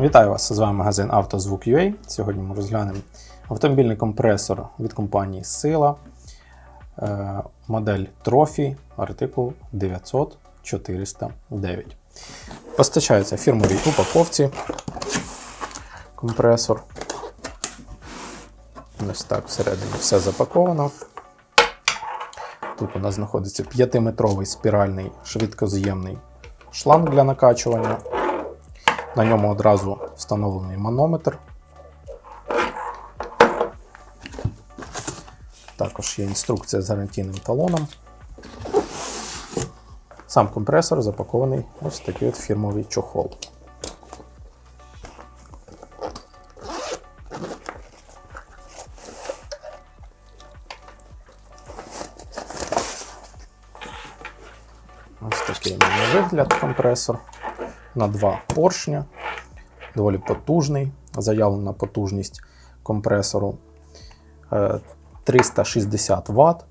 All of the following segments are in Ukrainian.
Вітаю вас! З вами магазин «Автозвук.UA». Сьогодні ми розглянемо автомобільний компресор від компанії Сила, е, модель Trophy, артикул 900 409. Постачається фірмовій упаковці компресор. Ось так всередині все запаковано. Тут у нас знаходиться 5-метровий спіральний швидкоз'ємний шланг для накачування. На ньому одразу встановлений манометр. Також є інструкція з гарантійним талоном. Сам компресор запакований ось такий от фірмовий чохол. Ось такий має вигляд компресор на два поршня. Доволі потужний. Заявлена потужність компресору е, 360 Вт,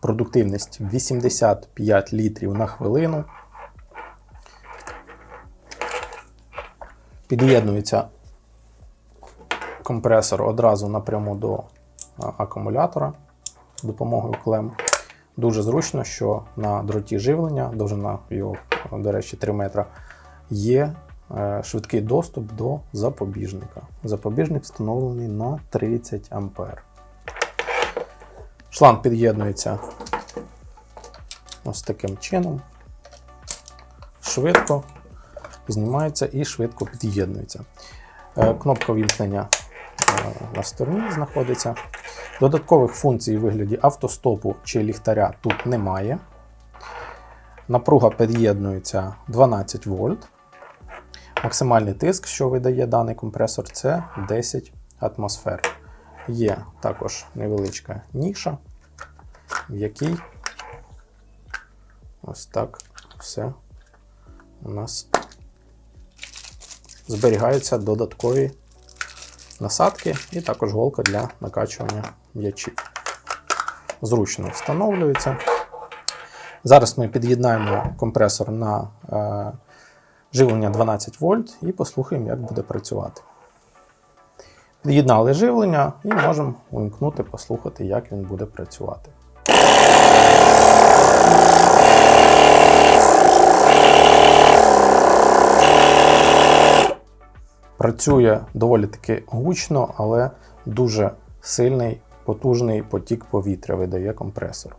продуктивність 85 літрів на хвилину. Під'єднується компресор одразу напряму до акумулятора з допомогою клем. Дуже зручно, що на дроті живлення, довжина його, до речі, 3 метра, є е, швидкий доступ до запобіжника. Запобіжник встановлений на 30 А. Шланг під'єднується ось таким чином. Швидко знімається і швидко під'єднується. Е, Кнопка вімкнення е, на стороні знаходиться. Додаткових функцій у вигляді автостопу чи ліхтаря тут немає. Напруга під'єднується 12 вольт. Максимальний тиск, що видає даний компресор, це 10 атмосфер. Є також невеличка ніша, в якій ось так все у нас зберігаються додаткові насадки і також голка для накачування м'ячів. Зручно встановлюється. Зараз ми під'єднаємо компресор на е, живлення 12 вольт і послухаємо, як буде працювати. Під'єднали живлення і можемо увімкнути, послухати, як він буде працювати. Працює доволі таки гучно, але дуже сильний, потужний потік повітря видає компресор.